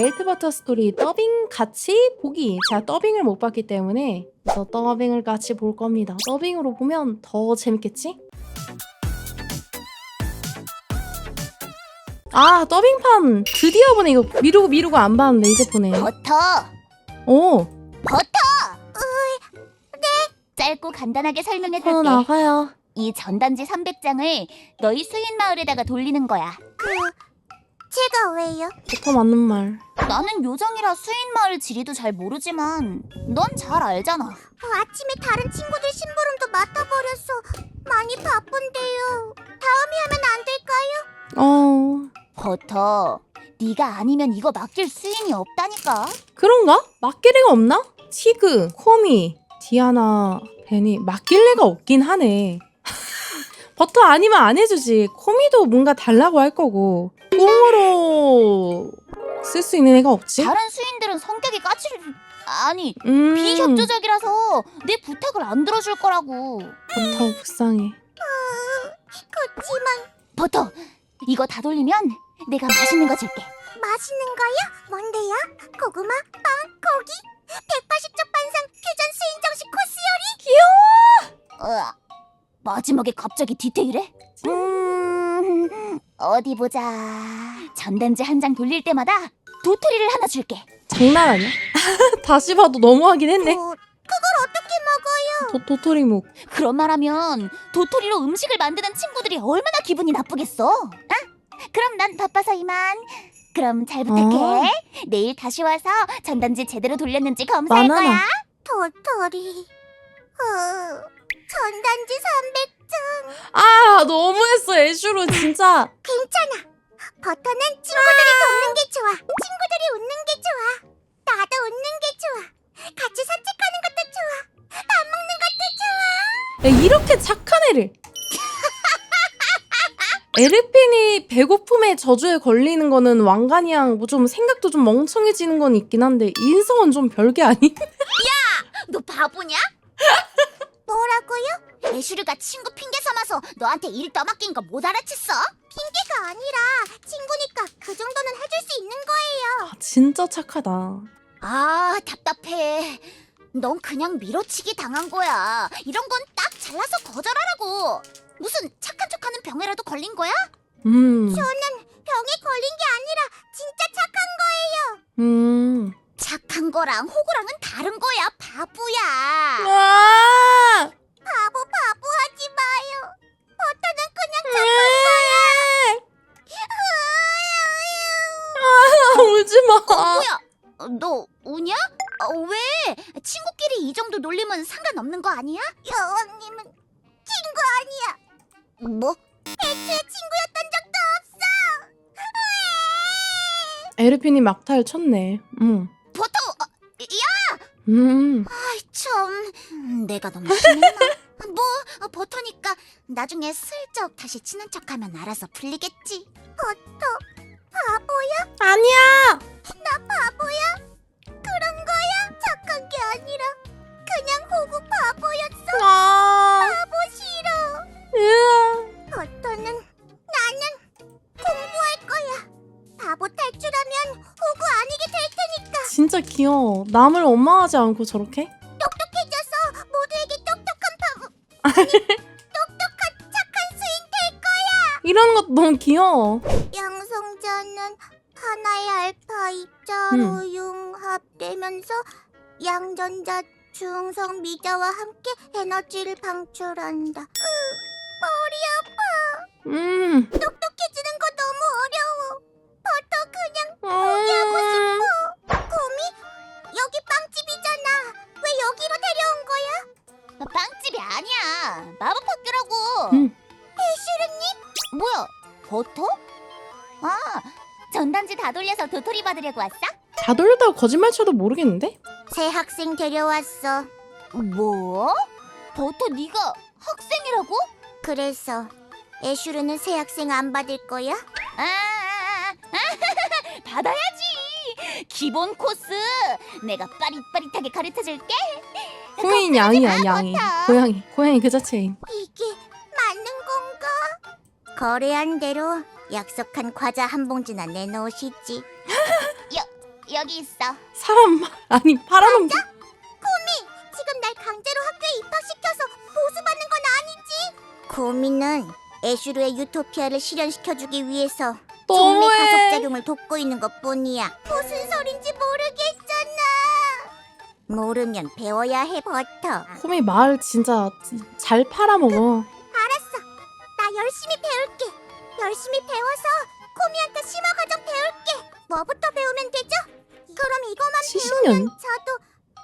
메일트 버터 스토리 더빙 같이 보기. 제가 더빙을 못 봤기 때문에 그래서 더빙을 같이 볼 겁니다. 더빙으로 보면 더 재밌겠지? 아 더빙판 드디어 보네 이거 미루고 미루고 안 봤는데 이제 보네. 버터 오, 짧고 간단하게 설명해 어 줄게. 나가요. 이 전단지 300장을 너희 수인 마을에다가 돌리는 거야. 제가 왜요? 버터 맞는 말. 나는 요정이라 수인 마을 지리도 잘 모르지만 넌 잘 알잖아. 아침에 다른 친구들 심부름도 맡아버렸어. 많이 바쁜데요. 다음에 하면 안 될까요? 어 버터, 네가 아니면 이거 맡길 수인이 없다니까. 그런가? 맡길 애가 없나? 티그, 코미, 디아나, 베니 맡길 애가 없긴 하네. 버터 아니면 안 해주지. 코미도 뭔가 달라고 할 거고 꽁으로 쓸 수 있는 애가 없지. 다른 수인들은 성격이 까칠 아니 음, 비협조적이라서 내 부탁을 안 들어줄 거라고. 버터 불쌍해. 그렇지만 버터, 이거 다 돌리면 내가 맛있는 거 줄게. 맛있는 거요? 뭔데요? 고구마, 빵, 고기? 180쪽 반상 퓨전 스인 정식 코스 요리? 으아, 마지막에 갑자기 디테일해? 음, 어디 보자. 전단지 한 장 돌릴 때마다 도토리를 하나 줄게. 장난 아니야? 다시 봐도 너무하긴 했네. 어, 그걸 어떻게 먹어요? 도, 도토리묵. 그런 말하면 도토리로 음식을 만드는 친구들이 얼마나 기분이 나쁘겠어? 아? 그럼 난 바빠서 이만. 그럼 잘 부탁해. 내일 다시 와서 전단지 제대로 돌렸는지 검사할 바나나. 거야. 도토리. 어, 전단지 300장. 아 너무했어 애슈로 진짜. 괜찮아. 버터는 친구들이 돕는 게 좋아. 친구들이 웃는 게 좋아. 나도 웃는 게 좋아. 같이 산책하는 것도 좋아. 밥 먹는 것도 좋아. 야, 이렇게 착한 애를. 에르핀이 배고픔의 저주에 걸리는 거는 왕관이랑 뭐 좀 생각도 좀 멍청해지는 건 있긴 한데 인성은 좀 별게 아니? 너 바보냐? 뭐라고요? 애슈르가 친구 핑계 삼아서 너한테 일 떠맡긴 거 못 알아챘어? 핑계가 아니라 친구니까 그 정도는 해줄 수 있는 거예요. 아, 진짜 착하다. 아 답답해. 넌 그냥 밀어치기 당한 거야. 이런 건 딱 잘라서 거절하라고. 무슨 착한 척하는 병에라도 걸린 거야? 음, 저는 병에 걸린 게 아니라 진짜 착한 거예요. 음. 착한 거랑 호구랑은 다른 거야, 바보야. 아, 바보 바보 하지 마요. 버터는 그냥 아, 울지 마. 뭐야? 어, 너 우냐? 어, 왜? 친구끼리 이 정도 놀리면 상관없는 거 아니야? 여왕님은 친구 아니야. 뭐? 애초에 친구였던 적도 없어. 에르핀이 막타를 쳤네. 음, 버터! 어, 야! 음. 아이 참 음, 내가 너무 심했나? 뭐 어, 버터니까 나중에 슬쩍 다시 친한 척하면 알아서 풀리겠지 버터 바보야? 아니야. 나 바보야? 남을 원망하지 않고 저렇게? 똑똑해져서 모두에게 똑똑한 바보 아니 똑똑한 착한 수인 될 거야. 이런 것도 너무 귀여워. 양성자는 하나의 알파 입자로 융합되면서 양전자 중성 미자와 함께 에너지를 방출한다. 으, 머리 아파. 음. 똑똑해지는 거 너무 어려워. 버터 그냥 음. 아니야 마법 학교라고 음. 애슈르님? 뭐야 버터? 아 전단지 다 돌려서 도토리 받으려고 왔어? 다 돌렸다고 거짓말 쳐도 모르겠는데? 새 학생 데려왔어. 뭐? 버터 네가 학생이라고? 그래서 애슈르는 새 학생 안 받을 거야? 아, 아, 아, 아, 받아야지 기본 코스 내가 빠릿빠릿하게 가르쳐 줄게 코인 양이야 양이. 고양이 고양이 그 자체임. 이게 맞는 건가? 거래한 대로 약속한 과자 한 봉지나 내놓으시지. 여기 있어. 사람 아니 파란 옷 지금 날 강제로 학교에 입학시켜서 보수받는 건 아니지? 코미는 애슈르의 유토피아를 실현시켜주기 위해서 종미 너무해. 가속작용을 돕고 있는 것 뿐이야. 무슨 소린지 모르겠잖아. 모르면 배워야 해, 버터. 코미 말 진짜 잘 팔아먹어. 알았어. 나 열심히 배울게. 열심히 배워서 코미한테 심화 과정 배울게. 뭐부터 배우면 되죠? 그럼 이거만 70년? 배우면 저도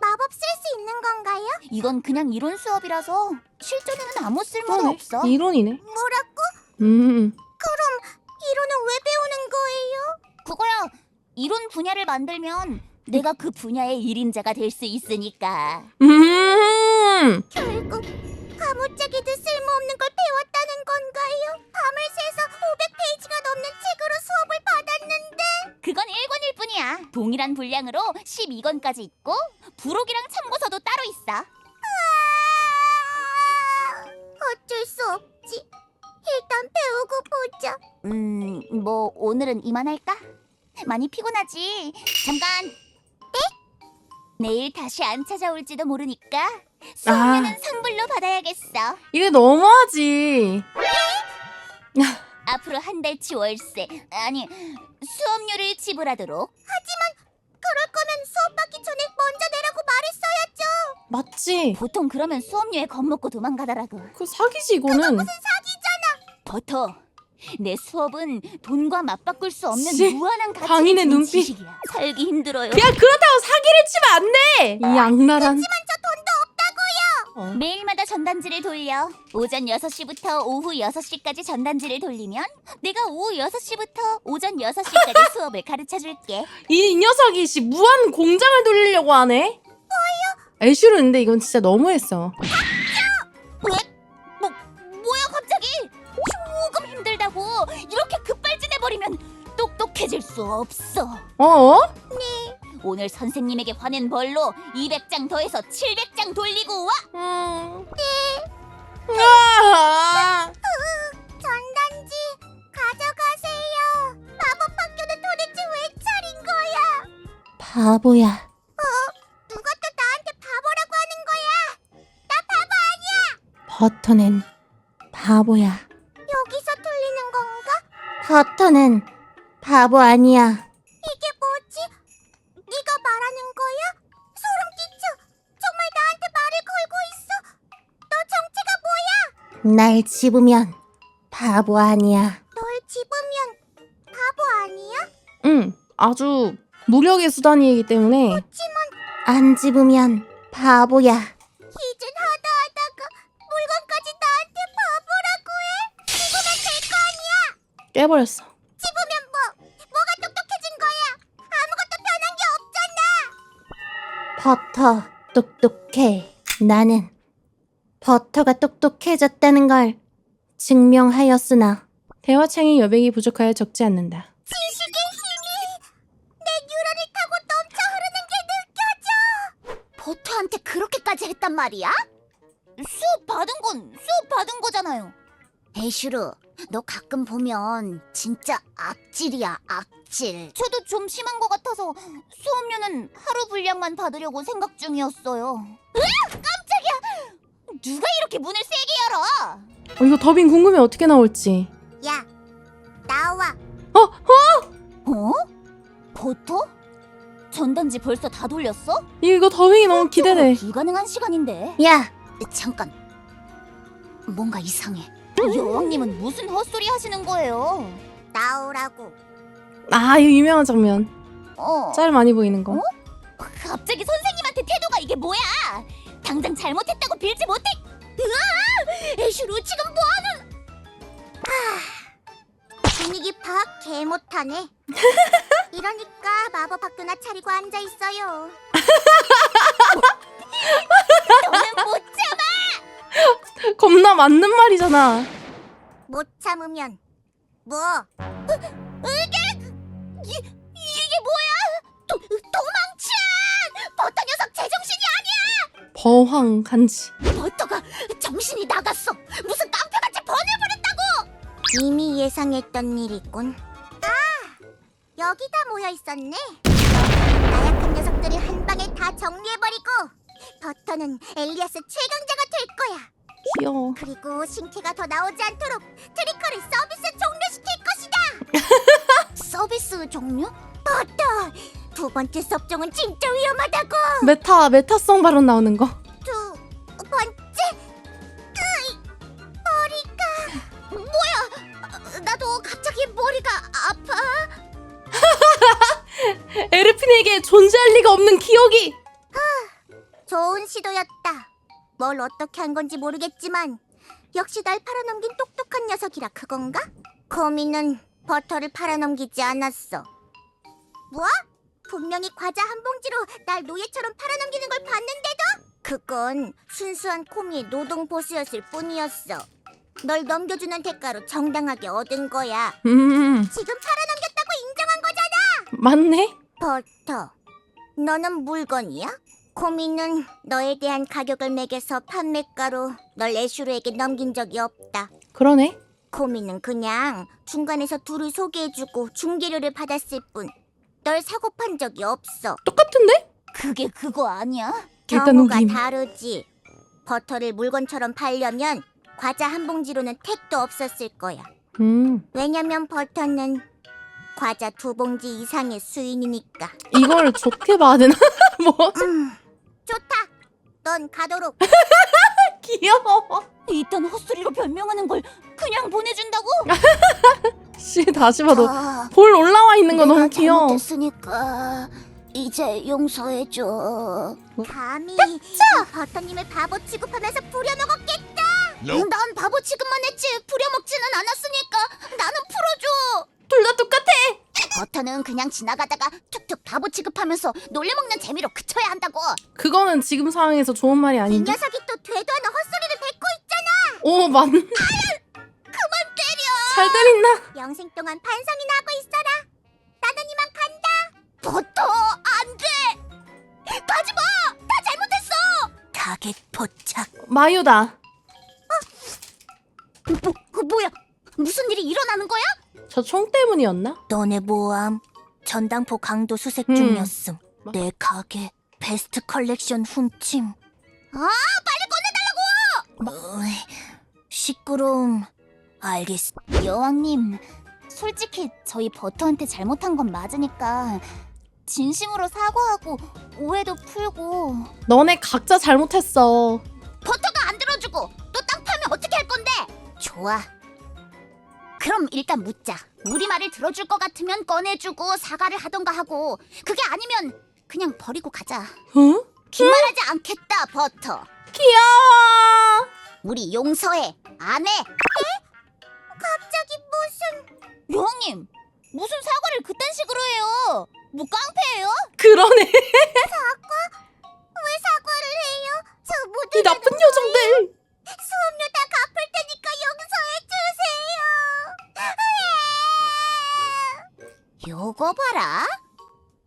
마법 쓸 수 있는 건가요? 이건 그냥 이론 수업이라서 실전에는 아무 쓸모가 그러네. 없어. 이론이네. 뭐라고? 음. 이론은 왜 배우는 거예요? 그거야. 이론 분야를 만들면 내가 그 분야의 일인자가 될 수 있으니까. 음. 결국 아무짝에도 쓸모없는 걸 배웠다는 건가요? 밤을 새서 500페이지가 넘는 책으로 수업을 받았는데 그건 1권일 뿐이야. 동일한 분량으로 12권까지 있고 부록이랑 참고서도 따로 있어. 아, 어쩔 수 없지. 일단 배우고 보자. 음, 뭐 오늘은 이만할까? 많이 피곤하지. 잠깐. 네? 내일 다시 안 찾아올지도 모르니까 수업료는 선불로 받아야겠어. 이게 너무하지. 앞으로 한 달치 월세 아니 수업료를 지불하도록. 그럴 거면 수업 받기 전에 먼저 내라고 말했어야죠. 맞지. 보통 그러면 수업료에 겁먹고 도망가더라고. 그 사기지 이거는. 버터. 내 수업은 돈과 맞바꿀 수 없는 씨, 무한한 가치를 강인의 지닌 눈빛. 지식이야. 살기 힘들어요. 야 그렇다고 사기를 치면 안 돼. 이 악랄한. 저 돈도 없다고요. 어. 매일마다 전단지를 돌려. 오전 6시부터 오후 6시까지 전단지를 돌리면 내가 오후 6시부터 오전 6시까지 수업을 가르쳐 줄게. 이 녀석이 씨 무한 공장을 돌리려고 하네. 애슈르 근데 이건 진짜 너무했어. 수 없어. 어? 오늘 선생님에게 화낸 벌로 200장 더해서 700장 돌리고 와. 음. 네. 아. 전단지 가져가세요. 마법 학교는 도대체 왜 차린 거야? 바보야. 누가 또 나한테 바보라고 하는 거야? 나 바보 아니야. 버터는 바보야. 여기서 틀리는 건가? 버터는 바보 아니야. 이게 뭐지? 네가 말하는 거야? 소름 끼쳐. 정말 나한테 말을 걸고 있어? 너 정체가 뭐야? 날 집으면 바보 아니야. 널 집으면 바보 아니야? 응, 아주 무력의 수단이기 때문에 그렇지만 안 집으면 바보야. 이젠 하다 하다가 물건까지 나한테 바보라고 해? 집으면 될 거 아니야? 깨버렸어. 버터 똑똑해. 나는 버터가 똑똑해졌다는 걸 증명하였으나 대화창의 여백이 부족하여 적지 않는다. 지식의 힘이 내 뉴런을 타고 넘쳐 흐르는 게 느껴져. 버터한테 그렇게까지 했단 말이야? 수업 받은 건 수업 받은 거잖아요. 애슈르, 너 가끔 보면 진짜 악질이야, 악질. 저도 좀 심한 것 같아서 수업료는 하루 분량만 받으려고 생각 중이었어요. 으악! 깜짝이야! 누가 이렇게 문을 세게 열어? 어, 이거 더빙 궁금해 어떻게 나올지. 야, 나와. 어? 어? 어? 버터? 전단지 벌써 다 돌렸어? 이거 더빙이 너무 기대돼. 불가능한 시간인데. 야, 잠깐. 뭔가 이상해. 여왕님은 무슨 헛소리 하시는 거예요? 나오라고. 아 이거 유명한 장면. 어. 짤 많이 보이는 거. 어? 갑자기 선생님한테 태도가 이게 뭐야? 당장 잘못했다고 빌지 못해. 으아! 애슈루 지금 뭐? 분위기 파악 개 못하네. 이러니까 마법 학교나 차리고 앉아 있어요. 너는 못 참아. 겁나 맞는 말이잖아. 못 참으면 뭐? 이, 이게 뭐야? 도, 도망쳐! 버터 녀석 제정신이 버황 간지. 아니야. 버터가 정신이 나갔어. 무슨 깡패같이 번을 부렸다고. 이미 예상했던 일이군. 아, 여기다 모여 있었네. 정리해버리고 버터는 엘리아스 최강자가 될 거야. 귀여워. 그리고 신캐가 더 나오지 않도록 트리커를 서비스 종료시킬 것이다. 서비스 종료? 버터. 두 번째 섭종은 진짜 위험하다고. 메타 메타성 발언 나오는 거. 두 번째. 으이, 머리가 뭐야? 나도 갑자기 머리가 아파. 에르핀에게 존재할 리가 없는 기억이. 좋은 시도였다. 뭘 어떻게 한 건지 모르겠지만 역시 날 팔아넘긴 똑똑한 녀석이라 그건가? 코미는 버터를 팔아넘기지 않았어. 뭐? 분명히 과자 한 봉지로 날 노예처럼 팔아넘기는 걸 봤는데도? 그건 순수한 코미의 노동 보수였을 뿐이었어. 널 넘겨주는 대가로 정당하게 얻은 거야. 음 지금 팔아넘겼다고 인정한 거잖아. 맞네. 버터, 너는 물건이야? 코미는 너에 대한 가격을 매겨서 판매가로 널 애슈르에게 넘긴 적이 없다. 그러네. 코미는 그냥 중간에서 둘을 소개해주고 중개료를 받았을 뿐. 널 사고 판 적이 없어. 똑같은데? 그게 그거 아니야? 일단 경우가 우김. 다르지. 버터를 물건처럼 팔려면 과자 한 봉지로는 택도 없었을 거야. 음 왜냐면 버터는 과자 두 봉지 이상의 수인이니까. 이걸 좋게 봐야 되나? 뭐 음, 좋다. 넌 가도록. 귀여워. 이딴 헛소리로 변명하는 걸 그냥 보내준다고? 씨 다시 봐도 아, 볼 올라와 있는 거 너무 귀여워. 잘못했으니까 이제 용서해줘. 감히 버터님을 바보 취급하면서 부려먹었겠다. 난 바보 취급만 했지 부려먹지는 않았으니까 나는 풀어줘. 둘 다 똑같아. 버터는 그냥 지나가다가 툭툭 바보 취급하면서 놀려먹는 재미로 그쳐야 한다고. 그거는 지금 상황에서 좋은 말이 이 아닌데. 녀석이 또 되도 않은 헛소리를 뱉고 있잖아. 오 맞. 그만 때려. 잘 때린다. 영생 동안 반성이나 하고 있어라. 나는 이만 간다. 버터 안 돼. 가지 마. 다 잘못했어. 타겟 포착. 마유다. 저 총 때문이었나? 너네 모함 전당포 강도 수색 음. 중이었음. 뭐? 내 가게 베스트 컬렉션 훔침. 아 빨리 꺼내달라고! 시끄러움. 알겠어. 여왕님, 솔직히 저희 버터한테 잘못한 건 맞으니까 진심으로 사과하고 오해도 풀고 너네 각자 잘못했어. 버터가 안 들어주고 또 땅 파면 어떻게 할 건데? 좋아. 그럼 일단 묻자. 우리 말을 들어줄 것 같으면 꺼내주고 사과를 하던가 하고 그게 아니면 그냥 버리고 가자. 어? 기말하지 않겠다, 버터. 귀여워. 우리 용서해. 안 해. 갑자기 무슨 여왕님, 무슨 사과를 그딴 식으로 해요? 뭐 깡패예요? 그러네. 왜 사과를 해요? 저이 모두 나쁜 요정들. 수업료 다 갚을 테니까 용서해 요. 요거 봐라.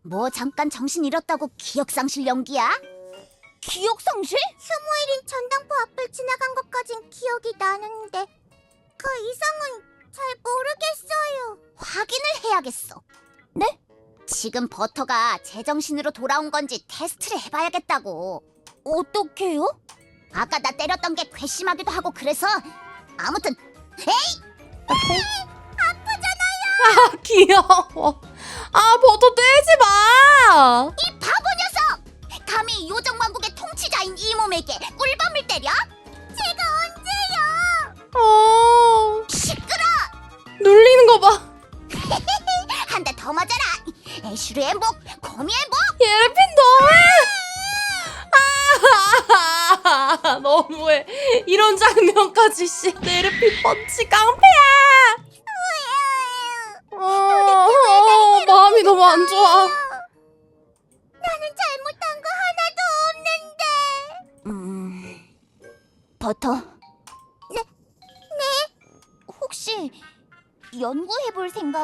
뭐 잠깐 정신 잃었다고 기억상실 연기야? 기억상실? 스무일인 전당포 앞을 지나간 것까진 기억이 나는데 그 이상은 잘 모르겠어요. 확인을 해야겠어. 네? 지금 버터가 제정신으로 돌아온 건지 테스트를 해봐야겠다고. 어떻게요? 아까 나 때렸던 게 괘씸하기도 하고 그래서 아무튼 아 귀여워. 아 버터 떼지 마. 이 바보 녀석! 감히 요정 왕국의 통치자인 이 몸에게 꿀밤을 때려? 제가 언제요? 어. 시끄러! 눌리는 거 봐. 한 대 더 맞아라! 애슈르의 목, 거미의 목! 예르핀 너무해. 아 너무해. 이런 장면까지 씨. 예르핀 펀치 깡패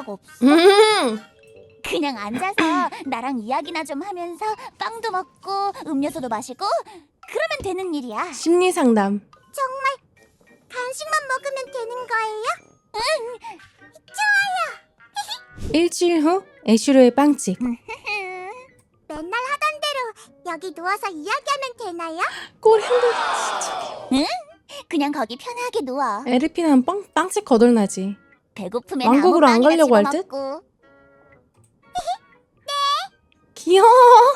생각 없어? 음. 그냥 앉아서 나랑 이야기나 좀 하면서 빵도 먹고 음료수도 마시고 그러면 되는 일이야. 심리 상담. 정말 간식만 먹으면 되는 거예요? 일주일 후 애슈르의 빵집. 맨날 하던 대로 여기 누워서 이야기하면 되나요? 꼬리 흔들다 진짜. 그냥 거기 편하게 누워. 에르피는 빵 빵집 거덜나지. 배고프면 왕국으로 안 가려고 할 듯? 집어먹고. 귀여워.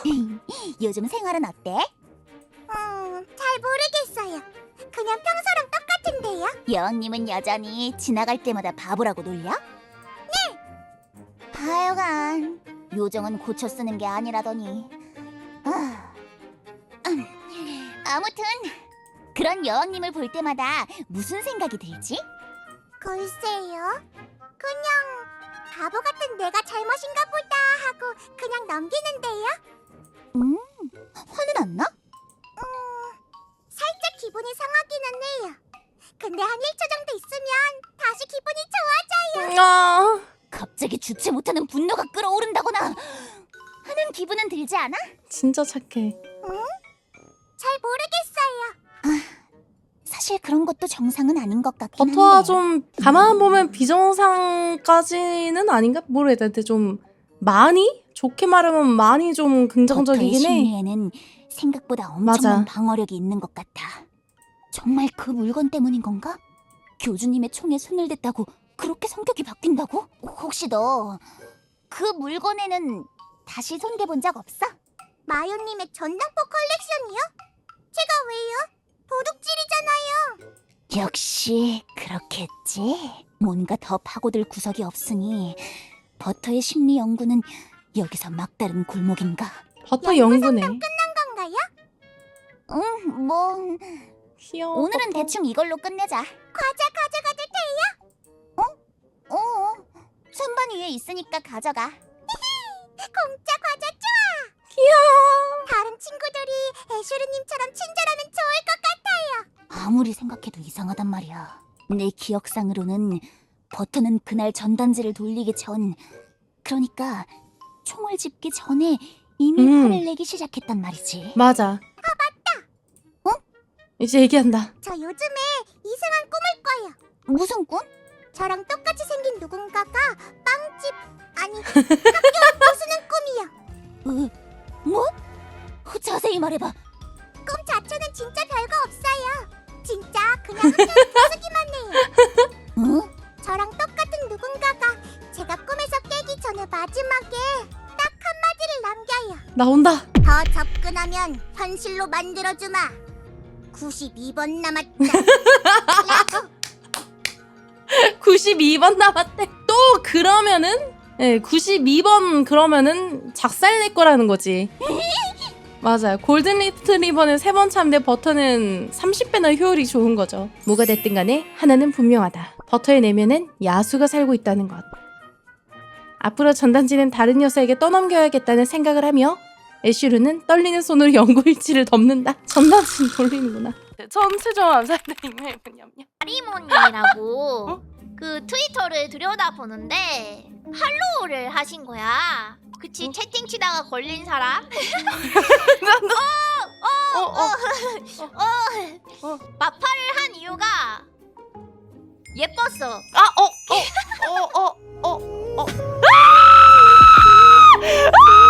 요즘 생활은 어때? 음, 잘 모르겠어요. 그냥 평소랑 똑같은데요. 여왕님은 여전히 지나갈 때마다 바보라고 놀려? 네. 하여간 요정은 고쳐 쓰는 게 아니라더니. 아, 음, 아무튼 그런 여왕님을 볼 때마다 무슨 생각이 들지? 글쎄요. 그냥 바보 같은 내가 잘못인가 보다 하고 그냥 넘기는데요. 음, 화는 안 나? 살짝 기분이 상하기는 해요. 근데 한 1초 정도 있으면 다시 기분이 좋아져요. 아, 갑자기 주체 못하는 분노가 끓어오른다거나 하는 기분은 들지 않아? 진짜 착해. 잘 모르겠어요. 사실 그런 것도 정상은 아닌 것 같긴 버터가 한데. 좀 가만 보면 비정상까지는 아닌가 모르겠다. 근데 좀 많이 좋게 말하면 많이 좀 버터의 긍정적이긴 해. 심리에는 생각보다 엄청난 맞아. 방어력이 있는 것 같아. 정말 그 물건 때문인 건가? 교주님의 총에 손을 댔다고 그렇게 성격이 바뀐다고? 혹시 너 그 물건에는 다시 손대본 적 없어? 마요님의 전당포 컬렉션이요? 제가 왜요? 도둑질이잖아요. 역시 그렇겠지. 뭔가 더 파고들 구석이 없으니 버터의 심리 연구는 여기서 막다른 골목인가? 버터 연구네. 건가요? 응, 뭐 귀여워. 오늘은 버터. 대충 이걸로 끝내자. 과자 가져가도 돼요? 어, 선반 위에 있으니까 가져가. 공짜 과자 좋아. 귀여워. 다른 친구들이 애슈르님처럼 친절하면 좋을 것 같아요. 아무리 생각해도 이상하단 말이야. 내 기억상으로는 버터는 그날 전단지를 돌리기 전, 그러니까 총을 집기 전에 이미 음. 화를 내기 시작했단 말이지. 맞아. 아 맞다. 어? 이제 얘기한다. 저 요즘에 이상한 꿈을 꿔요. 무슨 꿈? 저랑 똑같이 생긴 누군가가 빵집 아니 학교 부수는 꿈이요. 으, 뭐? 자세히 말해봐. 꿈 자체는 진짜 별거 없어요. 진짜 그냥 학교 부수기만 해요. 응? 저랑 똑같은 누군가가 제가 꿈에서 깨기 전에 마지막에 딱 한마디를 남겨요. 나온다. 더 접근하면 현실로 만들어주마. 92번 남았다. 92번 남았대. 또 그러면은 예, 92번 그러면은 작살 낼 거라는 거지. 맞아요. 골든 리트리버는 세 번 참는데 버터는 30배나 효율이 좋은 거죠. 뭐가 됐든 간에 하나는 분명하다. 버터의 내면엔 야수가 살고 있다는 것. 앞으로 전단지는 다른 여자에게 떠넘겨야겠다는 생각을 하며 애쉬르는 떨리는 손으로 연구일지를 덮는다. 전단지 돌리는구나. 전체적 감사드리며 냠냠. 하리몬님이라고 그 트위터를 들여다보는데 할로우를 하신 거야. 그치 어? 채팅 치다가 걸린 사람? 어, 어, 어, 어. 어. 어. 마파를 한 이유가 예뻤어. 아, 어, 어, 어, 어, 어, 어.